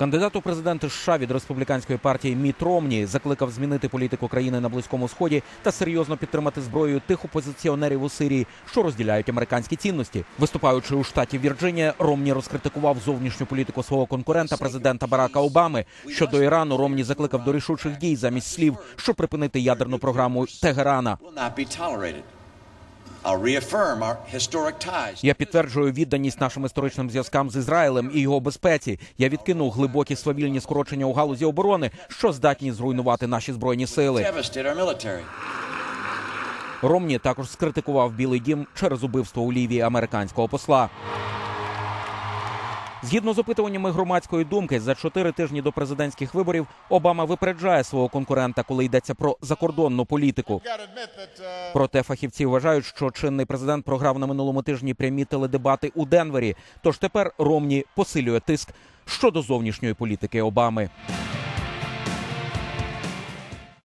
Кандидат у президенти США від республіканської партії Міт Ромні закликав змінити політику країни на близькому сході та серйозно підтримати зброєю тих опозиціонерів у Сирії, що розділяють американські цінності. Виступаючи у штаті Вірджинія, Ромні розкритикував зовнішню політику свого конкурента, президента Барака Обами. Щодо Ірану, Ромні закликав до рішучих дій замість слів, щоб припинити ядерну програму Тегерана. Я підтверджую відданість нашим історичним зв'язкам з Ізраїлем і його безпеці. Я відкинув глибокі свавільні скорочення у галузі оборони, що здатні зруйнувати наші збройні сили. Ромні також скритикував Білий Дім через убивство у Лівії американського посла. Згідно з опитуваннями громадської думки, за чотири тижні до президентських виборів Обама випереджає свого конкурента, коли йдеться про закордонну політику. Проте фахівці вважають, що чинний президент програв на минулому тижні прямі теледебати у Денвері. Тож тепер Ромні посилює тиск щодо зовнішньої політики Обами.